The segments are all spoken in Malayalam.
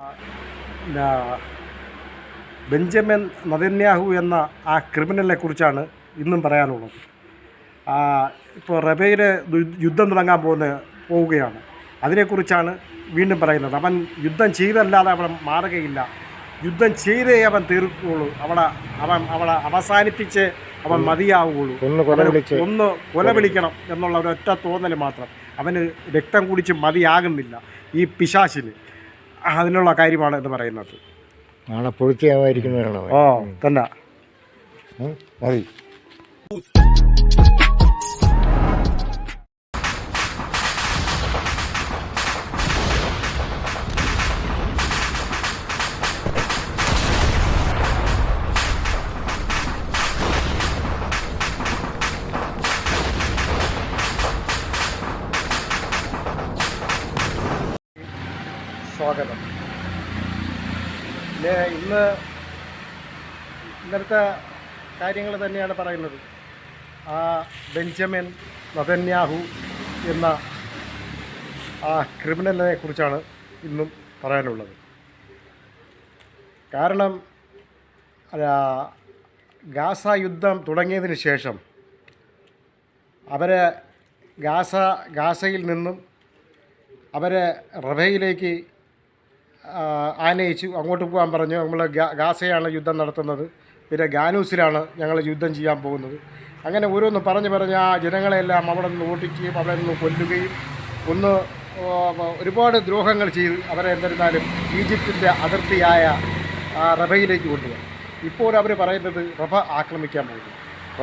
പിന്നെ ബെഞ്ചമിൻ നദന്യാഹു എന്ന ആ ക്രിമിനലിനെ കുറിച്ചാണ് ഇന്നും പറയാനുള്ളത്. ഇപ്പോൾ റബയിൽ യുദ്ധം തുടങ്ങാൻ പോകുന്ന പോവുകയാണ്. അതിനെക്കുറിച്ചാണ് വീണ്ടും പറയുന്നത്. അവൻ യുദ്ധം ചെയ്തല്ലാതെ അവൻ മാറുകയില്ല. യുദ്ധം ചെയ്തേ അവൻ തീർക്കുകയുള്ളൂ അവിടെ അവൻ അവിടെ അവസാനിപ്പിച്ച് അവൻ മതിയാവുകയുള്ളൂ. ഒന്ന് കൊല വിളിക്കണം എന്നുള്ള ഒരൊറ്റ തോന്നൽ മാത്രം. അവന് രക്തം കുടിച്ച് മതിയാകുന്നില്ല. ഈ പിശാശിന്. അതിനുള്ള കാര്യമാണ് എന്ന് പറയുന്നത്. നാളെ പൊഴുത്തിയാവാതിരിക്കുന്നവരാണ് അവൻ. ഓ തന്നെ. മതി. സ്വാഗതം. പിന്നെ ഇന്ന് ഇന്നലത്തെ കാര്യങ്ങൾ തന്നെയാണ് പറയുന്നത്. ആ ബെഞ്ചമിൻ നതന്യാഹു എന്ന ആ ക്രിമിനലിനെ കുറിച്ചാണ് ഇന്നും പറയാനുള്ളത്. കാരണം ഗാസ യുദ്ധം തുടങ്ങിയതിന് ശേഷം അവരെ ഗാസ ഗാസയിൽ നിന്നും അവരെ റബയിലേക്ക് ആനയിച്ചു അങ്ങോട്ട് പോകാൻ പറഞ്ഞു. നമ്മൾ ഗാസയാണ് യുദ്ധം നടത്തുന്നത്. പിന്നെ ഗാനൂസിലാണ് ഞങ്ങൾ യുദ്ധം ചെയ്യാൻ പോകുന്നത്. അങ്ങനെ ഓരോന്ന് പറഞ്ഞു പറഞ്ഞ് ആ ജനങ്ങളെല്ലാം അവിടെ നിന്ന് ഓട്ടിക്കുകയും അവിടെ നിന്ന് കൊല്ലുകയും ഒന്ന് ഒരുപാട് ദ്രോഹങ്ങൾ ചെയ്ത് അവരെ എന്നിരുന്നാലും ഈജിപ്തിന്റെ അതിർത്തിയായ ആ റബയിലേക്ക് കൊണ്ടുപോകും ഇപ്പോൾ അവർ പറയുന്നത് റബ ആക്രമിക്കാൻ പോകുന്നു.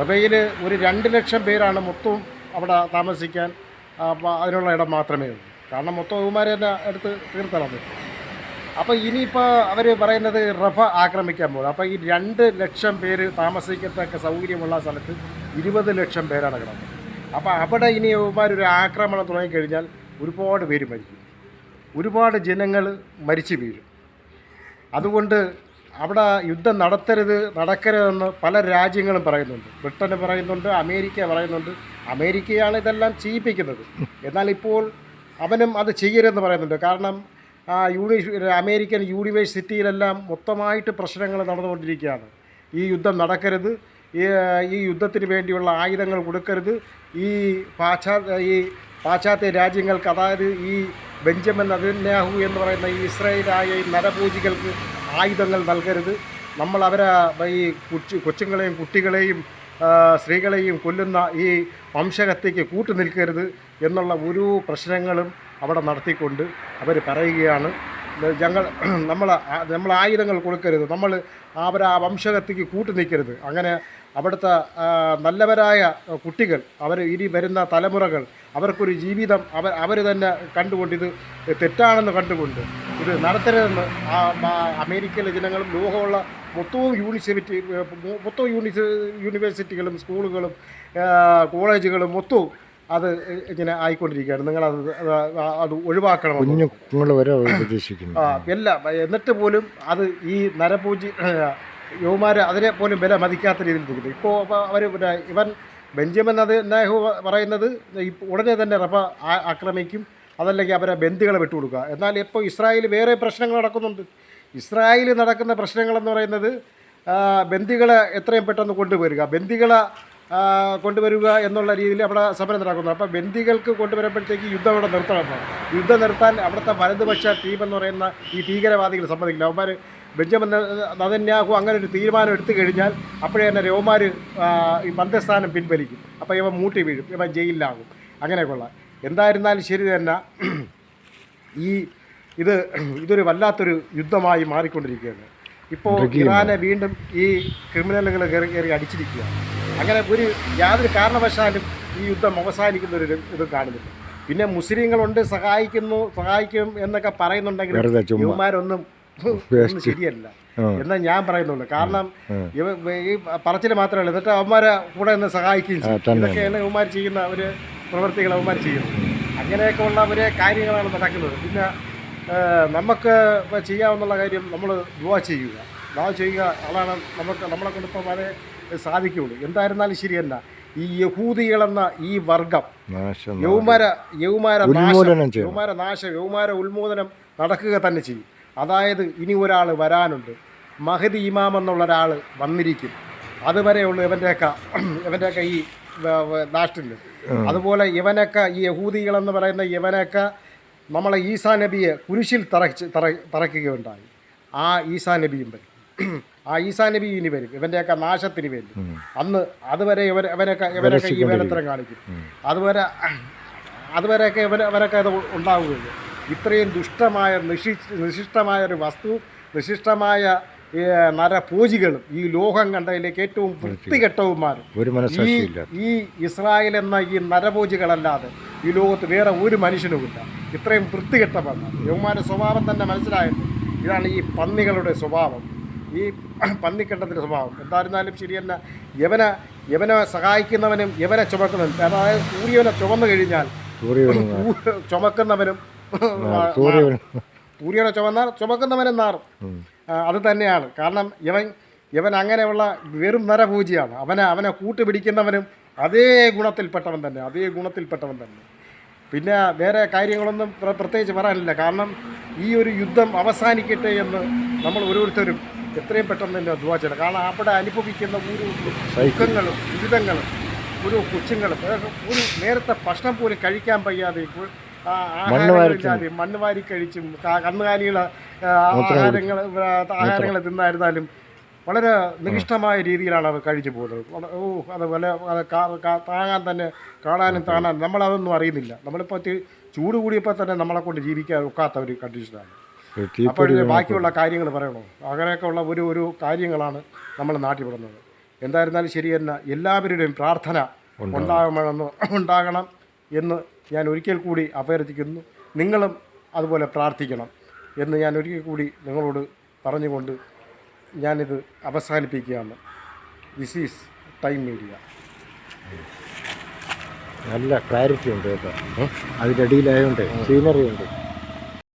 റബയിൽ ഒരു രണ്ട് ലക്ഷം പേരാണ് മൊത്തവും അവിടെ താമസിക്കാൻ അതിനുള്ള ഇടം മാത്രമേ ഉള്ളൂ. കാരണം മൊത്തം ഇവന്മാരെ തന്നെ എടുത്ത് തീർത്തണം അപ്പോൾ ഇനിയിപ്പോൾ അവർ പറയുന്നത് റഫ ആക്രമിക്കാൻ പോകും അപ്പോൾ ഈ രണ്ട് ലക്ഷം പേര് താമസിക്കത്തക്ക സൗകര്യമുള്ള സ്ഥലത്ത് ഇരുപത് ലക്ഷം പേരാണ് കിടന്നത് അപ്പോൾ അവിടെ ഇനി ഒരു ആക്രമണം തുടങ്ങിക്കഴിഞ്ഞാൽ ഒരുപാട് പേര് മരിക്കും. ഒരുപാട് ജനങ്ങൾ മരിച്ചു വീഴും. അതുകൊണ്ട് അവിടെ യുദ്ധം നടത്തരുത് നടക്കരുതെന്ന് പല രാജ്യങ്ങളും പറയുന്നുണ്ട്. ബ്രിട്ടന് പറയുന്നുണ്ട് അമേരിക്ക പറയുന്നുണ്ട്. അമേരിക്കയാണ് ഇതെല്ലാം ചെയ്യിപ്പിക്കുന്നത്. എന്നാൽ ഇപ്പോൾ അവനും അത് ചെയ്യരുതെന്ന് പറയുന്നുണ്ട്. കാരണം യൂണി അമേരിക്കൻ യൂണിവേഴ്സിറ്റിയിലെല്ലാം മൊത്തമായിട്ട് പ്രശ്നങ്ങൾ നടന്നുകൊണ്ടിരിക്കുകയാണ്. ഈ യുദ്ധം നടക്കരുത്. ഈ യുദ്ധത്തിന് വേണ്ടിയുള്ള ആയുധങ്ങൾ കൊടുക്കരുത്. ഈ പാശ്ചാത്യ ഈ പാശ്ചാത്യ രാജ്യങ്ങൾക്ക് അതായത് ഈ ബെഞ്ചമിൻ അതിന്യാഹു എന്ന് പറയുന്ന ഈ ഇസ്രായേലായ ഈ നരപൂജികൾക്ക് ആയുധങ്ങൾ നൽകരുത്. നമ്മൾ അവരെ ഈ കൊച്ചു കൊച്ചുങ്ങളെയും കുട്ടികളെയും സ്ത്രീകളെയും കൊല്ലുന്ന ഈ വംശഹത്യയ്ക്ക് കൂട്ടുനിൽക്കരുത് എന്നുള്ള ഒരു പ്രശ്നങ്ങളും അവിടെ നടത്തിക്കൊണ്ട് അവർ പറയുകയാണ്. ഞങ്ങൾ നമ്മൾ നമ്മൾ ആയുധങ്ങൾ കൊടുക്കരുത്. നമ്മൾ അവർ ആ വംശകത്തേക്ക് കൂട്ടു നിൽക്കരുത്. അങ്ങനെ അവിടുത്തെ നല്ലവരായ കുട്ടികൾ അവർ ഇനി വരുന്ന തലമുറകൾ അവർക്കൊരു ജീവിതം അവർ അവർ തന്നെ കണ്ടുകൊണ്ട് ഇത് തെറ്റാണെന്ന് കണ്ടുകൊണ്ട് ഇത് നടത്തരുതെന്ന് അമേരിക്കയിലെ ജനങ്ങളും ലോകമുള്ള മൊത്തവും യൂണിവേഴ്സിറ്റി മൊത്തവും യൂണിവേഴ്സിറ്റികളും സ്കൂളുകളും കോളേജുകളും മൊത്തവും അത് ഇങ്ങനെ ആയിക്കൊണ്ടിരിക്കുകയാണ് നിങ്ങൾ അത് അത് ഒഴിവാക്കണം കുഞ്ഞു വരെ ഉപദേശിക്കുന്നു. ആ എല്ലാം എന്നിട്ട് പോലും അത് ഈ നരപൂജി യുവമാർ അതിനെ പോലും വില മതിക്കാത്ത രീതിയിൽ നിൽക്കുന്നു. ഇപ്പോൾ അവർ ഇവൻ ബെഞ്ചമിൻ അത് നെഹു പറയുന്നത് ഉടനെ തന്നെ റഫ ആക്രമിക്കും. അതല്ലെങ്കിൽ അവരെ ബന്ധുക്കളെ വിട്ടുകൊടുക്കുക. എന്നാൽ ഇപ്പോൾ ഇസ്രായേൽ വേറെ പ്രശ്നങ്ങൾ നടക്കുന്നുണ്ട്. ഇസ്രായേൽ നടക്കുന്ന പ്രശ്നങ്ങളെന്ന് പറയുന്നത് ബന്ദികളെ എത്രയും പെട്ടെന്ന് കൊണ്ടുവരിക. ബന്ദികളെ കൊണ്ടുവരിക എന്നുള്ള രീതിയിൽ അവിടെ സമരം നടക്കുന്നു. അപ്പോൾ ബന്ദികൾക്ക് കൊണ്ടുവരുമ്പോഴത്തേക്ക് യുദ്ധം അവിടെ നിർത്തണം യുദ്ധം നിർത്താൻ അവിടുത്തെ വലതുപക്ഷ ടീം എന്ന് പറയുന്ന ഈ ഭീകരവാദികൾ സമ്മതിക്കില്ല. അവന്മാർ ബെഞ്ചമിൻ നദന്യാഹു അങ്ങനെ ഒരു തീരുമാനം എടുത്തു കഴിഞ്ഞാൽ അപ്പോഴേ തന്നെ രോമാർ ഈ മന്ത്രിസ്ഥാനം പിൻവലിക്കും. അപ്പോൾ ഇവ മൂട്ടി വീഴും. ഇവ ജയിലിലാകും. അങ്ങനെയൊക്കെയുള്ള എന്തായിരുന്നാലും ശരി തന്നെ ഈ ഇത് ഇതൊരു വല്ലാത്തൊരു യുദ്ധമായി മാറിക്കൊണ്ടിരിക്കുകയാണ്. ഇപ്പോൾ ഇറാനെ വീണ്ടും ഈ ക്രിമിനലുകൾ കയറി കയറി അടിച്ചിരിക്കുകയാണ്. അങ്ങനെ ഒരു യാതൊരു കാരണവശാലും ഈ യുദ്ധം അവസാനിക്കുന്ന ഒരു ഇത് കാണുന്നില്ല പിന്നെ മുസ്ലിങ്ങളുണ്ട് സഹായിക്കുന്നു സഹായിക്കും എന്നൊക്കെ പറയുന്നുണ്ടെങ്കിൽ യുവമാരൊന്നും ശരിയല്ല. എന്നാ ഞാൻ പറയുന്നുള്ളൂ. കാരണം ഇവ ഈ പറച്ചിൽ മാത്രമല്ല എന്നിട്ട് അവന്മാരെ കൂടെ നിന്ന് സഹായിക്കുകയും ചെയ്യും. ഇതൊക്കെയാണ് ഇവന്മാർ ചെയ്യുന്ന ഒരു പ്രവൃത്തികൾ അവന്മാർ ചെയ്യുന്നത്. അങ്ങനെയൊക്കെ ഉള്ള ഒരു കാര്യങ്ങളാണ് നടക്കുന്നത്. പിന്നെ നമുക്ക് ചെയ്യാവുന്ന കാര്യം നമ്മൾ ദുവാ ചെയ്യുക. ദുവാ ചെയ്യുക. അതാണ് നമുക്ക് നമ്മളെ ഇപ്പോൾ വളരെ സാധിക്കുകയുള്ളൂ. എന്തായിരുന്നാലും ശരി തന്നെ ഈ യഹൂദികളെന്ന ഈ വർഗം യൗമാര യൗമാര നാശം യൗമാര നാശം യൗമാര ഉന്മൂലനം നടക്കുക തന്നെ ചെയ്യും. അതായത് ഇനി ഒരാൾ വരാനുണ്ട്. മഹദി ഇമാം എന്നുള്ള ഒരാൾ വന്നിരിക്കും. അതുവരെയുള്ളൂ ഇവന്റെയൊക്കെ ഇവന്റെയൊക്കെ ഈ നാട്ടിൽ അതുപോലെ ഇവനൊക്കെ ഈ യഹൂദികളെന്ന് പറയുന്ന ഇവനൊക്കെ നമ്മളെ ഈസാ നബിയെ കുരിശിൽ തറച്ച് തറ തറയ്ക്കുകയുണ്ടായി. ആ ഈസാ നബിയും വരും. ആ ഈസാ നബി ഇനി വരും ഇവന്റെയൊക്കെ നാശത്തിന് വേണ്ടി അന്ന് അതുവരെ ഇവർ ഇവരൊക്കെ ഇവരൊക്കെ ഈ വേലത്തരം കാണിക്കും. അതുവരെ അതുവരെയൊക്കെ ഇവർ അവരൊക്കെ അത് ഉണ്ടാവുകയുള്ളൂ. ഇത്രയും ദുഷ്ടമായ നിഷി നിശിഷ്ടമായ ഒരു വസ്തു നിശിഷ്ടമായ ഈ നരപൂജികളും ഈ ലോകം കണ്ടതിലേക്ക് ഏറ്റവും വൃത്തികെട്ടവുമാരും ഒരു ഈ ഈ ഇസ്രായേൽ എന്ന ഈ നരപൂജികളല്ലാതെ ഈ ലോകത്ത് വേറെ ഒരു മനുഷ്യനുമില്ല. ഇത്രയും വൃത്തികെട്ടവന്ന യൗമാന്റെ സ്വഭാവം തന്നെ മനസ്സിലായത് ഇതാണ് ഈ പന്നികളുടെ സ്വഭാവം. ഈ പന്നിക്കെട്ടത്തിന്റെ സ്വഭാവം. എന്തായിരുന്നാലും ശരിയല്ല. യവന യവനെ സഹായിക്കുന്നവനും യവനെ ചുമക്കുന്നവനും അതായത് സൂര്യവനെ ചുമന്നു കഴിഞ്ഞാൽ ചുമക്കുന്നവനും സൂര്യനെ. ചുമന്നാൽ ചുമക്കുന്നവനും നാറും. അത് തന്നെയാണ്. കാരണം ഇവൻ ഇവൻ അങ്ങനെയുള്ള വെറും നരപൂജയാണ് അവനെ അവനെ കൂട്ടുപിടിക്കുന്നവനും അതേ ഗുണത്തിൽപ്പെട്ടവൻ തന്നെ അതേ ഗുണത്തിൽപ്പെട്ടവൻ തന്നെ. പിന്നെ വേറെ കാര്യങ്ങളൊന്നും പ്രത്യേകിച്ച് പറയാനില്ല. കാരണം ഈ ഒരു യുദ്ധം അവസാനിക്കട്ടെ എന്ന് നമ്മൾ ഓരോരുത്തരും എത്രയും പെട്ടെന്ന് തന്നെ ദുവാ ചെയ്യണം. കാരണം അവിടെ അനുഭവിക്കുന്ന ഒരു ദുഃഖങ്ങളും ദുരിതങ്ങളും ഒരു കൊച്ചുങ്ങളും ഒരു നേരത്തെ ഭക്ഷണം പോലും കഴിക്കാൻ വയ്യാതെ ഇപ്പോൾ ആഹാരങ്ങളില്ലാതെ മണ്ണ് വാരി കഴിച്ചും കന്നുകാലികളെ ആഹാരങ്ങൾ ആഹാരങ്ങൾ തിന്നായിരുന്നാലും വളരെ നികിഷ്ടമായ രീതിയിലാണ് അവർ കഴിച്ചു പോകുന്നത്. ഓ അത് വല്ല അത് കാ- കാ- താങ്ങാൻ തന്നെ കാണാനും താങ്ങാനും നമ്മളതൊന്നും അറിയുന്നില്ല. നമ്മളിപ്പോൾ ചൂട് കൂടിയപ്പോൾ തന്നെ നമ്മളെ കൊണ്ട് ജീവിക്കാൻ ഒക്കാത്ത ഒരു കണ്ടീഷനാണ് അപ്പോൾ ബാക്കിയുള്ള കാര്യങ്ങൾ പറയണോ? അങ്ങനെയൊക്കെ ഉള്ള ഒരു ഒരു കാര്യങ്ങളാണ് നമ്മൾ നാട്ടിൽ വിടുന്നത് എന്തായിരുന്നാലും ശരി തന്നെ എല്ലാവരുടെയും പ്രാർത്ഥന ഉണ്ടാകണമെന്ന് ഉണ്ടാകണം എന്ന് ഞാൻ ഒരിക്കൽ കൂടി അഭ്യർത്ഥിക്കുന്നു. നിങ്ങളും അതുപോലെ പ്രാർത്ഥിക്കണം എന്ന് ഞാൻ ഒരിക്കൽ കൂടി നിങ്ങളോട് പറഞ്ഞുകൊണ്ട് ഞാനിത് അവസാനിപ്പിക്കുകയാണ്. ദിസ് ഈസ് ടൈം മീഡിയ നല്ല ക്ലാരിറ്റി ഉണ്ട് കേട്ടോ. അതിന്റെ അടിയിലായതുകൊണ്ട് സീനറി ഉണ്ട്.